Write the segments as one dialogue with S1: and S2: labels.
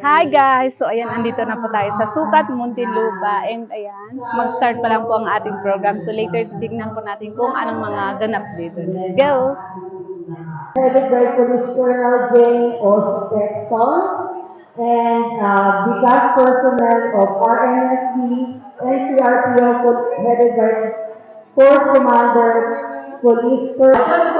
S1: Hi guys! So ayan, andito na po tayo sa Sukat, Muntinlupa. And ayan, mag-start pa lang po ang ating program. So later, titignan po natin kung anong mga ganap dito. Let's go!
S2: headed by Police Colonel Jane Ostexon and uh, the cast personnel of RNSC, NCRPO, co- headed by Force Commander Police Colonel.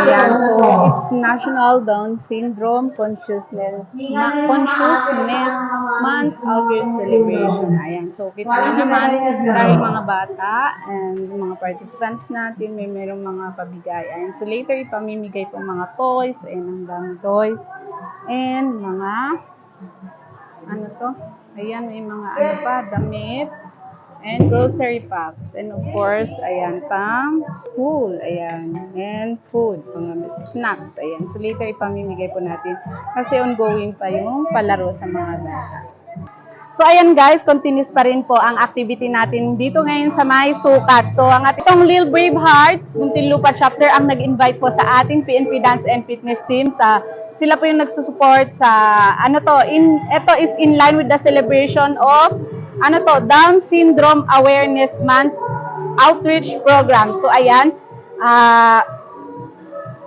S1: Ayan, so it's National Down Syndrome Consciousness Ma- Consciousness Month Outreach Celebration. Ayan, so kita naman tayo mga bata and mga participants natin, may merong mga pabigay. Ayan, so later ipamimigay po mga toys and ang daming toys. And mga ano to? Ayan, may mga ano pa, damit and grocery packs. And of course, ayan, pang school, ayan, and food, mga snacks, ayan. So later ipamimigay po natin kasi ongoing pa yung palaro sa mga bata. So ayan guys, continuous pa rin po ang activity natin dito ngayon sa May Sukat. So ang ating Lil Braveheart, Muntinlupa chapter ang nag-invite po sa ating PNP Dance and Fitness team sa sila po yung nagsusupport sa ano to, in ito is in line with the celebration of ano to, Down Syndrome Awareness Month outreach program. So ayan, ah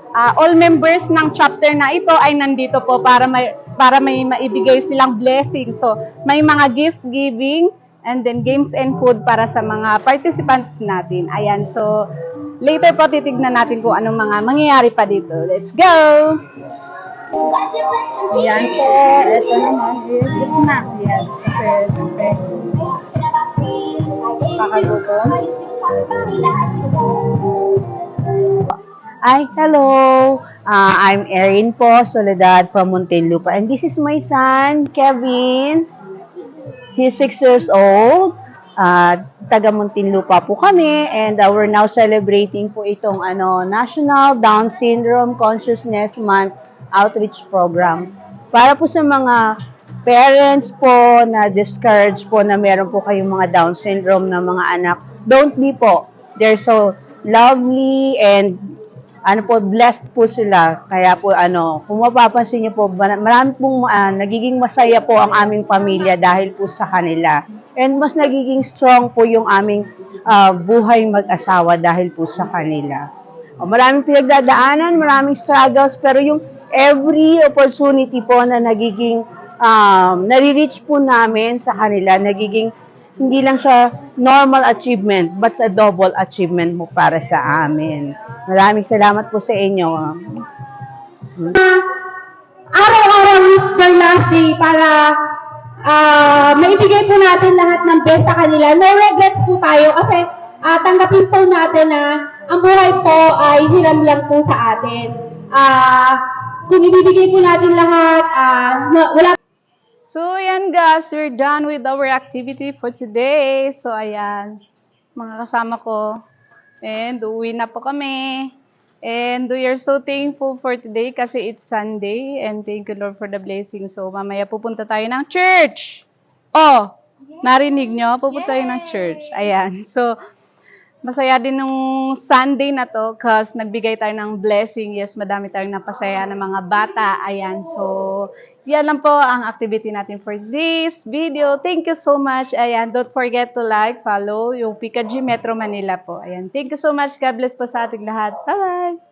S1: Ah, all members ng chapter na ito ay nandito po para may para may maibigay silang blessing. So, may mga gift giving and then games and food para sa mga participants natin. Ayan, so later po titignan natin kung anong mga mangyayari pa dito. Let's go! Ayan, so ito naman is snack. Yes, kasi siyempre kakagutom.
S3: Hi, hello. Uh, I'm Erin po, Soledad from Muntinlupa. And this is my son, Kevin. He's six years old. Uh, taga Muntinlupa po kami. And uh, we're now celebrating po itong ano, National Down Syndrome Consciousness Month Outreach Program. Para po sa mga parents po na discouraged po na meron po kayong mga Down syndrome na mga anak, don't be po. They're so lovely and ano po, blessed po sila. Kaya po, ano, kung mapapansin niyo po, mar- marami pong ah, nagiging masaya po ang aming pamilya dahil po sa kanila. And mas nagiging strong po yung aming ah, buhay mag-asawa dahil po sa kanila. O, maraming pinagdadaanan, maraming struggles, pero yung every opportunity po na nagiging, um, nare-reach po namin sa kanila, nagiging hindi lang siya normal achievement, but a double achievement mo para sa amin. Maraming salamat po sa inyo.
S2: Araw-araw is their last day para ah, maibigay po natin lahat ng best sa kanila. No regrets po tayo kasi ah, tanggapin po natin na ang buhay po ay hiram lang po sa atin. Ah, kung ibibigay po natin lahat, ah, na- wala
S1: So, ayan guys, we're done with our activity for today. So, ayan, mga kasama ko. And uwi na po kami. And we are so thankful for today kasi it's Sunday. And thank you Lord for the blessing. So, mamaya pupunta tayo ng church. Oh, narinig nyo? Pupunta tayo ng church. Ayan. So, masaya din nung Sunday na to kasi nagbigay tayo ng blessing. Yes, madami tayong napasaya ng mga bata. Ayan. So, yan lang po ang activity natin for this video. Thank you so much. Ayan, don't forget to like, follow yung PKG Metro Manila po. Ayan, thank you so much. God bless po sa ating lahat. Bye-bye!